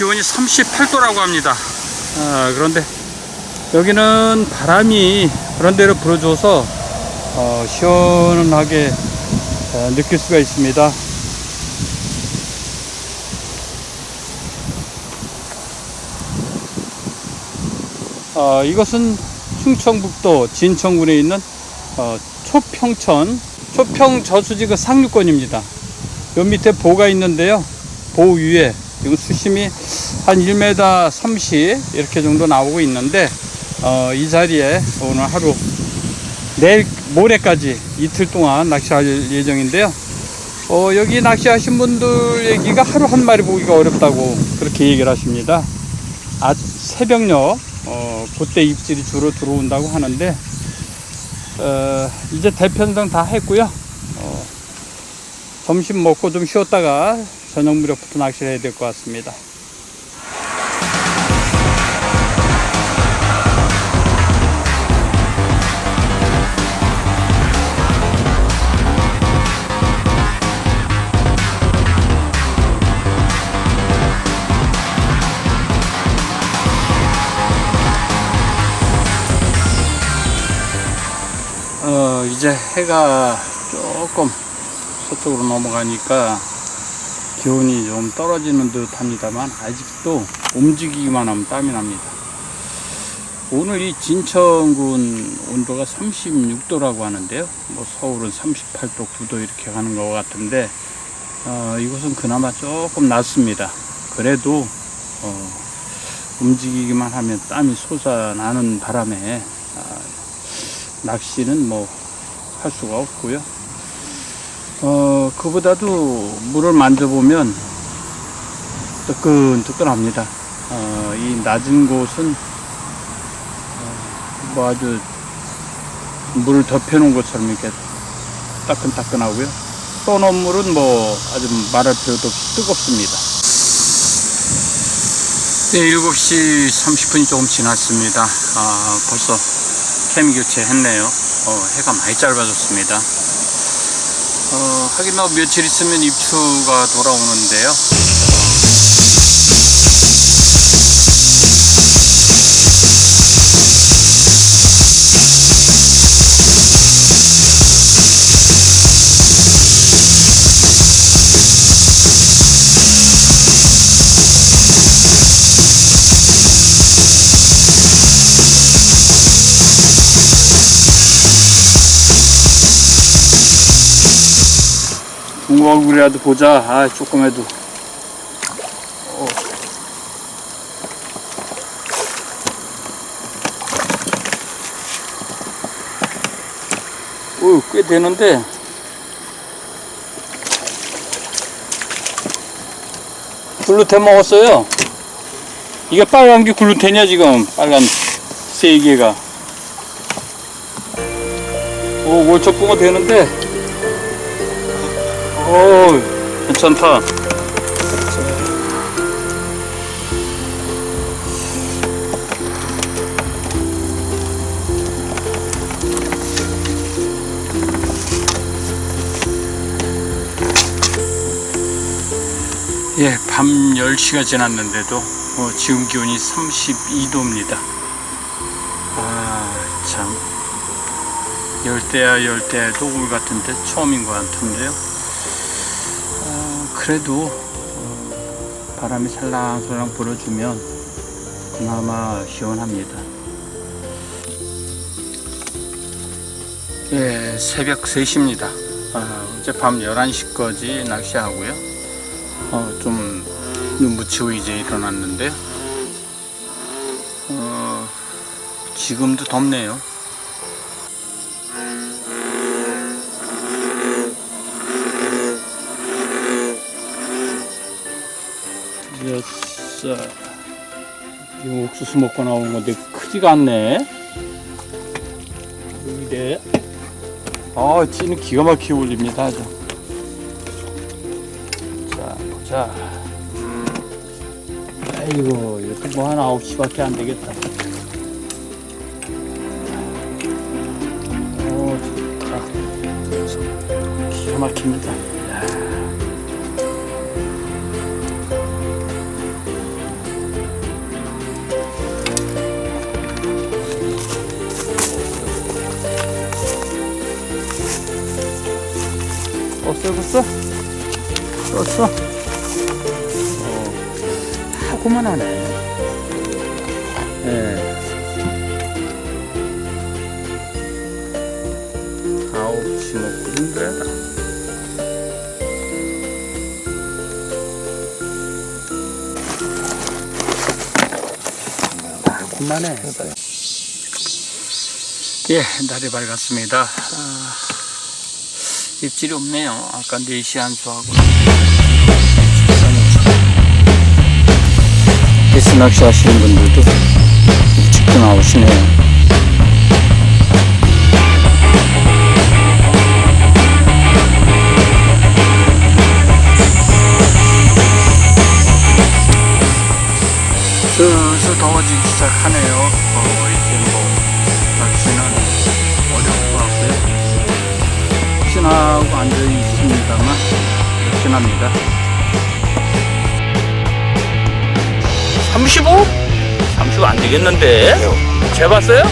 기온이 38도라고 합니다. 아, 그런데 여기는 바람이 그런 대로 불어줘서 어, 시원하게 어, 느낄 수가 있습니다. 어, 이것은 충청북도 진천군에 있는 어, 초평천 초평 저수지가 상류권입니다. 요 밑에 보가 있는데요. 보 위에 지금 수심이 한 1m 30 이렇게 정도 나오고 있는데 어, 이 자리에 오늘 하루 내일 모레까지 이틀 동안 낚시할 예정인데요. 어, 여기 낚시하신 분들 얘기가 하루 한 마리 보기가 어렵다고 그렇게 얘기를 하십니다. 아, 새벽녘 어, 그때 입질이 주로 들어온다고 하는데 어, 이제 대편성 다 했고요. 어, 점심 먹고 좀 쉬었다가 저녁 무렵부터 낚시를 해야 될 것 같습니다. 이제 해가 조금 서쪽으로 넘어가니까 기온이 좀 떨어지는 듯 합니다만 아직도 움직이기만 하면 땀이 납니다. 오늘 이 진천군 온도가 36도라고 하는데요. 뭐 서울은 38도, 9도 이렇게 가는 것 같은데 어, 이곳은 그나마 조금 낫습니다. 그래도 어, 움직이기만 하면 땀이 솟아나는 바람에 아, 낚시는 뭐 할 수가 없고요. 어, 그보다도 물을 만져보면 뜨끈뜨끈합니다. 어, 이 낮은 곳은 어, 뭐 아주 물을 덮여놓은 것처럼 이렇게 따끈따끈하고요. 떠놓은 물은 뭐 아주 말할 필요도 없이 뜨겁습니다. 네, 7시 30분이 조금 지났습니다. 아, 벌써 캠 교체했네요. 어, 해가 많이 짧아졌습니다. 어, 하긴 뭐 며칠 있으면 입추가 돌아오는데요. 붕어 얼굴이라도 보자. 아, 조금해도. 어. 오, 꽤 되는데. 글루텐 먹었어요. 이게 빨간 게 글루텐이야, 지금. 빨간 세 개가. 오, 월척 붕어 되는데. 오, 괜찮다. 예, 밤 10시가 지났는데도 어, 지금 기온이 32도입니다. 아, 참. 열대야 열대야 도굴 같은데 처음인 것 같은데요. 어, 그래도 어, 바람이 살랑살랑 불어주면 그나마 시원합니다. 예, 새벽 3시입니다. 아, 어제 밤 11시까지 낚시하고요. 어, 좀 눈 붙이고 이제 일어났는데 어, 지금도 덥네요. 여섯 이 옥수수 먹고 나온 건데 크지가 않네. 이래 아 찌는 기가 막히게 올립니다 아주. 자 보자. 아이고 이것도 뭐한 9시밖에 안 되겠다. 오 좋다. 기가 막힙니다 껐어? 껐어? 어. 하고만 하네. 예. 아홉 시 먹고 힘들다 하고만 해. 예, 날이 밝았습니다. 아, 입질이 없네요. 아까 4시 한수하고. 베스 낚시 하시는 분들도 35? 35안 되겠는데? 재봤어요?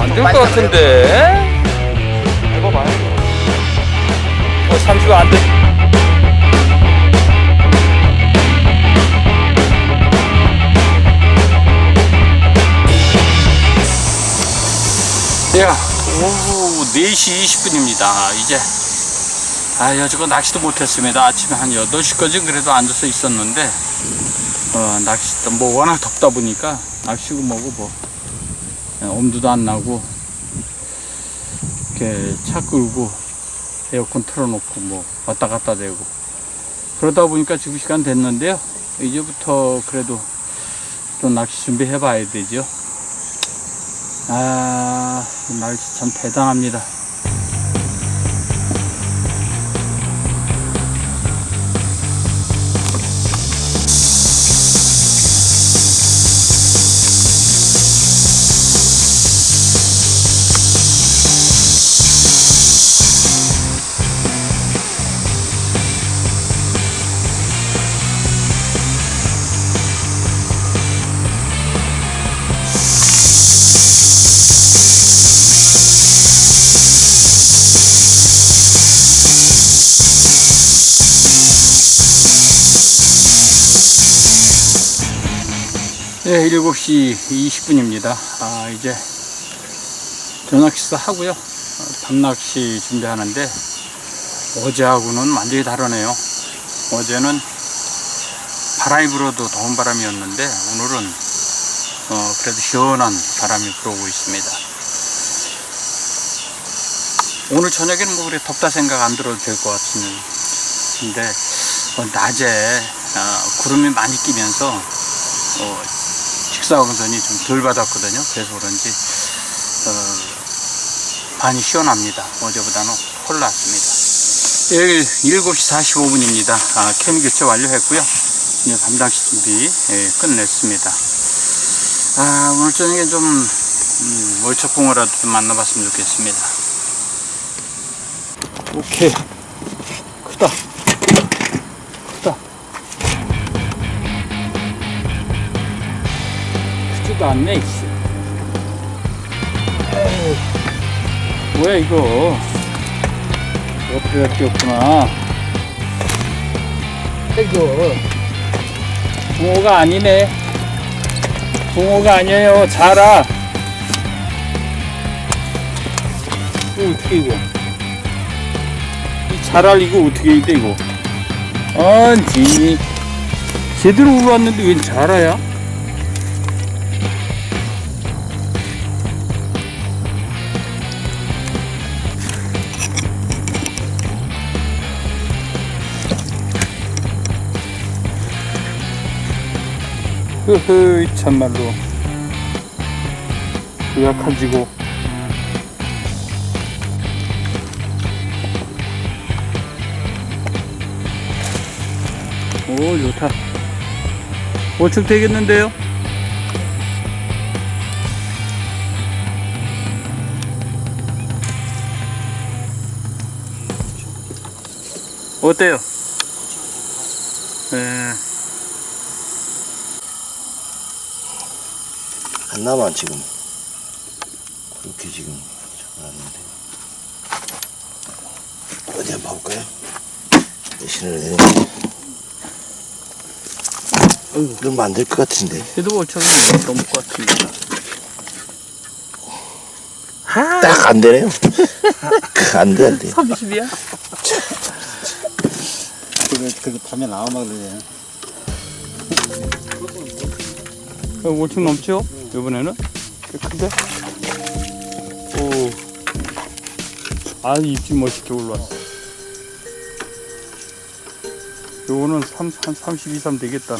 안 될 것 같은데? 해봐봐요. 어, 35안 돼. 야, 오후 4시 20분입니다. 이제, 아, 여지껏 낚시도 못했습니다. 아침에 한 8시까지 그래도 앉아서 있었는데, 어, 낚시, 뭐 워낙 덥다 보니까, 낚시고 뭐고 뭐, 예, 엄두도 안 나고, 이렇게 차 끌고, 에어컨 틀어놓고 뭐, 왔다 갔다 대고, 그러다 보니까 지금 시간 됐는데요. 이제부터 그래도 좀 낚시 준비해 봐야 되죠. 아, 이 날씨 참 대단합니다. 네, 7시 20분입니다. 아, 이제 저녁 식사하고요. 어, 밤낚시 준비하는데 어제하고는 완전히 다르네요. 어제는 바람이 불어도 더운 바람이었는데 오늘은 어, 그래도 시원한 바람이 불어오고 있습니다. 오늘 저녁에는 뭐 그래 덥다 생각 안 들어도 될 것 같은데 어, 낮에 어, 구름이 많이 끼면서 어, 식사광선이 좀 덜 받았거든요. 그래서 그런지 어, 많이 시원합니다. 어제보다는 훨 낫습니다. 내일 7시 45분입니다. 아, 캠 교체 완료했고요. 이제 밤낚시 준비 예, 끝냈습니다. 아, 오늘 저녁에 좀 음, 월척붕어라도 좀 만나봤으면 좋겠습니다. 오케이. 크다. 크지도 않네, 이씨. 에이, 뭐야, 이거. 옆에가 뛰었구나. 이거. 붕어가 아니네. 붕어가 아니에요. 자라. 이거 어떻게 이거. 이 자랄 이거 어떻게 이대 이거. 아니. 제대로 울어왔는데 웬 자라야? 흐흐 참말로 약해지고 오 좋다 오축 되겠는데요 어때요? 네. 안 남아 지금 그렇게 지금 잡아놨는데 어디 한번 봐볼까요? 신을 내려. 그럼 안될 것 같은데. 얘도 월척이 넘을 것 같은데. 딱 안 되네요. 안 돼, 안 돼. 30이야? 그거 그거 밤에 나오면 그러네. 월척 넘죠? 이번에는? 꽤 큰데? 오. 아, 입질 멋있게 올라왔어. 요거는 3, 한 32, 3 되겠다. 오,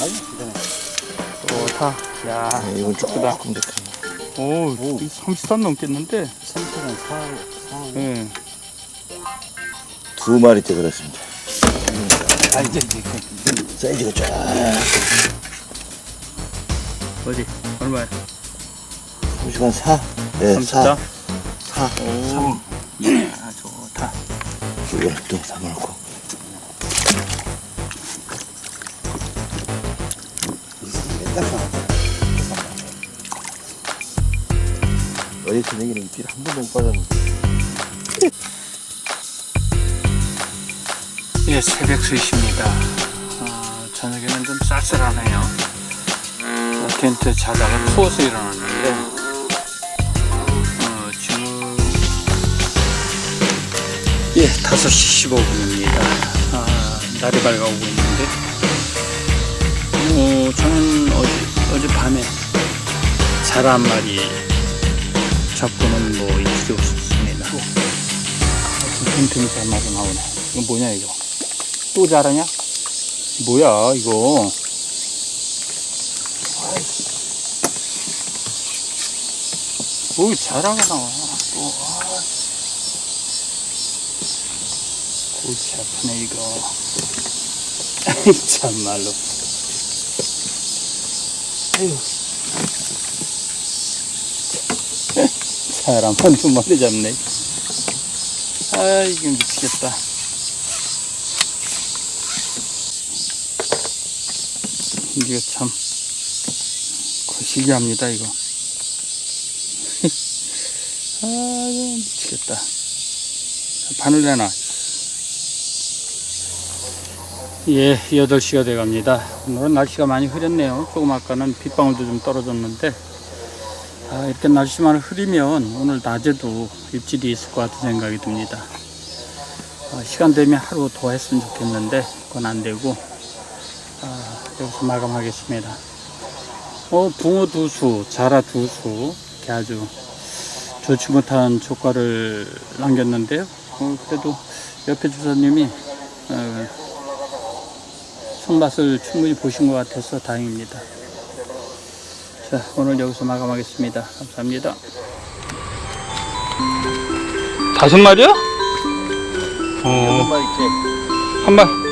아니 괜찮아. 좋다. 야, 네, 이건 조금 더 큰. 오, 33 넘겠는데? 삼촌은 사 사. 예. 두 마리째 그렇습니다. 아 이제 이제 그- 사이즈가 쫙. 어디? 얼마야? 30한 4. 네, 34? 4. 4. 오, 이야, 좋다. 이걸 또 담아놓고. 어제 저녁에는 입질 한 번도 못 받았는데. 예, 새벽 3시입니다. 어, 저녁에는 좀 쌀쌀하네요. 어, 텐트 자다가 추워서 일어났는데, 어, 예, 5시 15분입니다. 아, 날이 밝아오고 있는데, 어, 저는 어제, 어젯밤에 잘한 마리 잡고는 뭐 입질이 없었습니다. 틈틈이 잘 맞아 나오네. 이거 뭐냐, 이거? 또 자라냐? 뭐야, 이거? 뭐 자라가 나와, 또. 아. 골치 아프네, 이거. 참말로. 아유. 사람 한두 마리 잡네. 아, 이게 미치겠다. 이게 참 거시기합니다 이거. 아 미치겠다. 바늘 내놔 예 8시가 돼갑니다. 오늘은 날씨가 많이 흐렸네요. 조금 아까는 빗방울도 좀 떨어졌는데. 아, 이렇게 날씨만 흐리면 오늘 낮에도 입질이 있을 것 같은 생각이 듭니다. 아, 시간 되면 하루 더 했으면 좋겠는데 그건 안 되고. 아, 여기서 마감하겠습니다. 어, 붕어 두 수, 자라 두 수, 이렇게 아주 좋지 못한 조과를 남겼는데요. 어, 그래도 옆에 주사님이 어, 손맛을 충분히 보신 것 같아서 다행입니다. 자, 오늘 여기서 마감하겠습니다. 감사합니다. 다섯 마리요? 어. 한 마리.